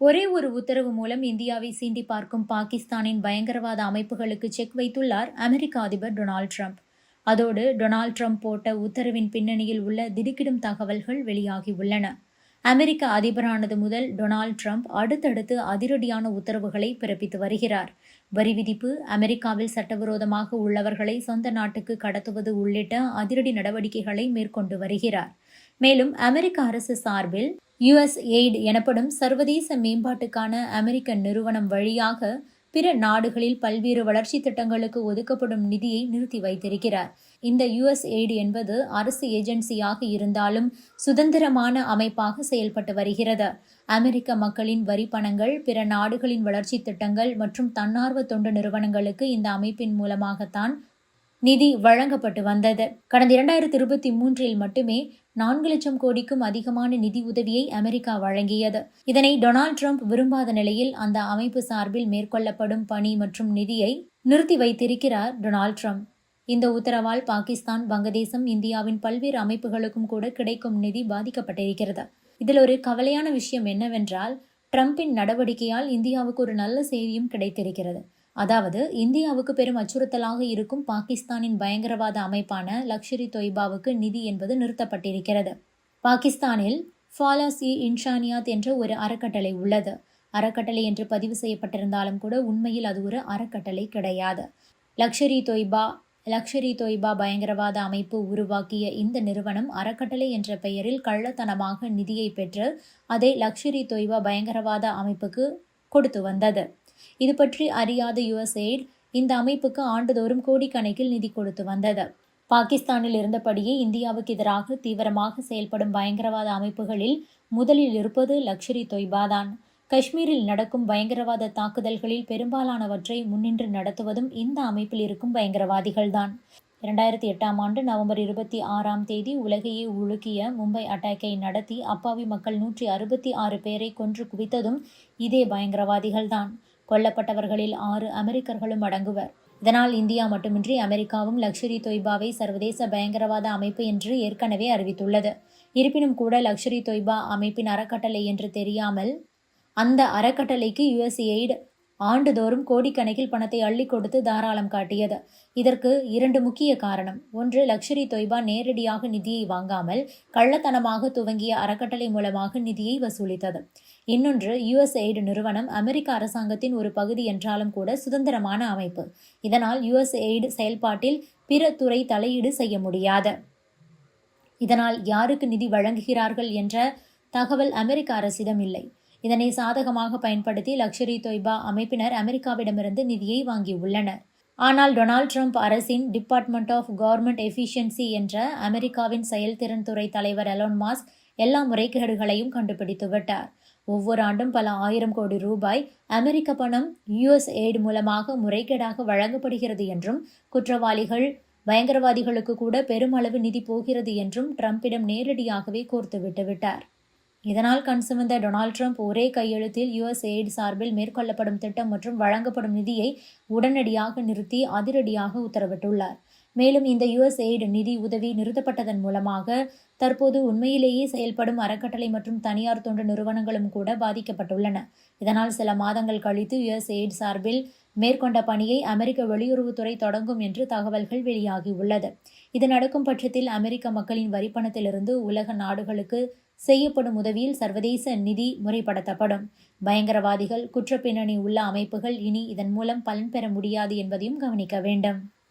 ஒரே ஒரு உத்தரவு மூலம் இந்தியாவை சீண்டி பார்க்கும் பாகிஸ்தானின் பயங்கரவாத அமைப்புகளுக்கு செக் வைத்துள்ளார் அமெரிக்க அதிபர் டொனால்ட் ட்ரம்ப். அதோடு டொனால்ட் ட்ரம்ப் போட்ட உத்தரவின் பின்னணியில் உள்ள திடுக்கிடும் தகவல்கள் வெளியாகியுள்ளன அமெரிக்க அதிபரானது முதல் டொனால்ட் ட்ரம்ப் அடுத்தடுத்து அதிரடியான உத்தரவுகளை பிறப்பித்து வருகிறார். வரி விதிப்பு அமெரிக்காவில் சட்டவிரோதமாக உள்ளவர்களை சொந்த நாட்டுக்கு கடத்துவது உள்ளிட்ட அதிரடி நடவடிக்கைகளை மேற்கொண்டு வருகிறார். மேலும் அமெரிக்க அரசு சார்பில் யுஎஸ் எய்ட் எனப்படும் சர்வதேச மேம்பாட்டுக்கான அமெரிக்க நிறுவனம் வழியாக பிற நாடுகளில் பல்வேறு வளர்ச்சி திட்டங்களுக்கு ஒதுக்கப்படும் நிதியை நிறுத்தி வைத்திருக்கிறார். இந்த யுஎஸ் எய்டு என்பது அரசு ஏஜென்சியாக இருந்தாலும் சுதந்திரமான அமைப்பாக செயல்பட்டு வருகிறது. அமெரிக்க மக்களின் வரி பணங்கள் பிற நாடுகளின் வளர்ச்சி திட்டங்கள் மற்றும் தன்னார்வ தொண்டு நிறுவனங்களுக்கு இந்த அமைப்பின் மூலமாகத்தான் நிதி வழங்கப்பட்டு வந்தது. கடந்த இரண்டாயிரத்தி இருபத்தி மூன்றில் மட்டுமே நான்கு லட்சம் கோடிக்கும் அதிகமான நிதி உதவியை அமெரிக்கா வழங்கியது. இதனை டொனால்ட் ட்ரம்ப் விரும்பாத நிலையில் அந்த அமைப்பு சார்பில் மேற்கொள்ளப்படும் பணி மற்றும் நிதியை நிறுத்தி வைத்திருக்கிறார் டொனால்ட் ட்ரம்ப். இந்த உத்தரவால் பாகிஸ்தான் வங்கதேசம் இந்தியாவின் பல்வேறு அமைப்புகளுக்கும் கூட கிடைக்கும் நிதி பாதிக்கப்பட்டிருக்கிறது. இதில் ஒரு கவலையான விஷயம் என்னவென்றால் ட்ரம்பின் நடவடிக்கையால் இந்தியாவுக்கு ஒரு நல்ல செய்தியும் கிடைத்திருக்கிறது. அதாவது இந்தியாவுக்கு பெரும் அச்சுறுத்தலாக இருக்கும் பாகிஸ்தானின் பயங்கரவாத அமைப்பான லக்ஷரி தொய்பாவுக்கு நிதி என்பது நிறுத்தப்பட்டிருக்கிறது. பாகிஸ்தானில் ஃபாலாஸ் இ இன்ஷானியாத் என்ற ஒரு அறக்கட்டளை உள்ளது. அறக்கட்டளை என்று பதிவு செய்யப்பட்டிருந்தாலும் கூட உண்மையில் அது ஒரு அறக்கட்டளை கிடையாது. லக்ஷரி தொய்பா லக்ஷரி தொய்பா பயங்கரவாத அமைப்பு உருவாக்கிய இந்த நிறுவனம் அறக்கட்டளை என்ற பெயரில் கள்ளத்தனமாக நிதியை பெற்று அதை லக்ஷரி தொய்பா பயங்கரவாத அமைப்புக்கு கொடுத்து வந்தது. இது பற்றி அறியாத யுஎஸ்ஏட் இந்த அமைப்புக்கு ஆண்டுதோறும் கோடிக்கணக்கில் நிதி கொடுத்து வந்தது. பாகிஸ்தானில் இருந்தபடியே இந்தியாவுக்கு எதிராக தீவிரமாக செயல்படும் பயங்கரவாத அமைப்புகளில் முதலில் இருப்பது லக்ஷரி தொய்பாதான் காஷ்மீரில் நடக்கும் பயங்கரவாத தாக்குதல்களில் பெரும்பாலானவற்றை முன்னின்று நடத்துவதும் இந்த அமைப்பில் இருக்கும் பயங்கரவாதிகள்தான் இரண்டாயிரத்தி எட்டாம் ஆண்டு நவம்பர் இருபத்தி ஆறாம் தேதி உலகையே உலுக்கிய மும்பை அட்டாக்கை நடத்தி அப்பாவி மக்கள் நூற்றி அறுபத்தி ஆறு பேரை கொன்று குவித்ததும் இதே பயங்கரவாதிகள்தான் கொல்லப்பட்டவர்களில் ஆறு அமெரிக்கர்களும் அடங்குவர். இதனால் இந்தியா மட்டுமின்றி அமெரிக்காவும் லக்ஷரி தொய்பாவை சர்வதேச பயங்கரவாத அமைப்பு என்று ஏற்கனவே அறிவித்துள்ளது. இருப்பினும் கூட லக்ஷரி தொய்பா அமைப்பின் அறக்கட்டளை என்று தெரியாமல் அந்த அறக்கட்டளைக்கு யுஎஸ்எய்டு ஆண்டுதோறும் கோடிக்கணக்கில் பணத்தை அள்ளி கொடுத்து தாராளம் காட்டியது. இதற்கு இரண்டு முக்கிய காரணம். ஒன்று லக்ஷரி தொய்பா நேரடியாக நிதியை வாங்காமல் கள்ளத்தனமாக துவங்கிய அறக்கட்டளை மூலமாக நிதியை வசூலித்தது. இன்னொன்று யுஎஸ்எய்டு நிறுவனம் அமெரிக்க அரசாங்கத்தின் ஒரு பகுதி என்றாலும் கூட சுதந்திரமான அமைப்பு. இதனால் யுஎஸ்எய்டு செயல்பாட்டில் பிற துறை தலையீடு செய்ய முடியாது. இதனால் யாருக்கு நிதி வழங்குகிறார்கள் என்ற தகவல் அமெரிக்க அரசிடம் இல்லை. இதனை சாதகமாக பயன்படுத்தி லக்ஷரி தொய்பா அமைப்பினர் அமெரிக்காவிடமிருந்து நிதியை வாங்கியுள்ளனர். ஆனால் டொனால்ட் ட்ரம்ப் அரசின் டிபார்ட்மெண்ட் ஆஃப் கவர்மெண்ட் எஃபிஷியன்சி என்ற அமெரிக்காவின் செயல்திறன் துறை தலைவர் அலோன் மாஸ் எல்லா முறைகேடுகளையும் கண்டுபிடித்து விட்டார். ஒவ்வொரு ஆண்டும் பல ஆயிரம் கோடி ரூபாய் அமெரிக்க பணம் யுஎஸ் எய்டு மூலமாக முறைகேடாக வழங்கப்படுகிறது என்றும் குற்றவாளிகள் பயங்கரவாதிகளுக்கு கூட பெருமளவு நிதி போகிறது என்றும் ட்ரம்பிடம் நேரடியாகவே கோர்த்து விட்டுவிட்டார் இதனால் கண் சுமந்த டொனால்ட் ட்ரம்ப் ஒரே கையெழுத்தில் யுஎஸ் எய்ட் சார்பில் மேற்கொள்ளப்படும் திட்டம் மற்றும் வழங்கப்படும் நிதியை உடனடியாக நிறுத்தி அதிரடியாக உத்தரவிட்டுள்ளார். மேலும் இந்த யுஎஸ் எய்டு நிதி உதவி நிறுத்தப்பட்டதன் மூலமாக தற்போது உண்மையிலேயே செயல்படும் அறக்கட்டளை மற்றும் தனியார் தொண்டு நிறுவனங்களும் கூட பாதிக்கப்பட்டுள்ளன. இதனால் சில மாதங்கள் கழித்து யுஎஸ் எய்ட் சார்பில் மேற்கொண்ட பணியை அமெரிக்க வெளியுறவுத்துறை தொடங்கும் என்று தகவல்கள் வெளியாகியுள்ளது. இது நடக்கும் பட்சத்தில் அமெரிக்க மக்களின் வரிப்பணத்திலிருந்து உலக நாடுகளுக்கு செய்யப்படும் உதவியில் சர்வதேச நிதி முறைப்படுத்தப்படும். பயங்கரவாதிகள் குற்றப்பின்னணி உள்ள அமைப்புகள் இனி இதன் மூலம் பலன் பெற முடியாது என்பதையும் கவனிக்க வேண்டும்.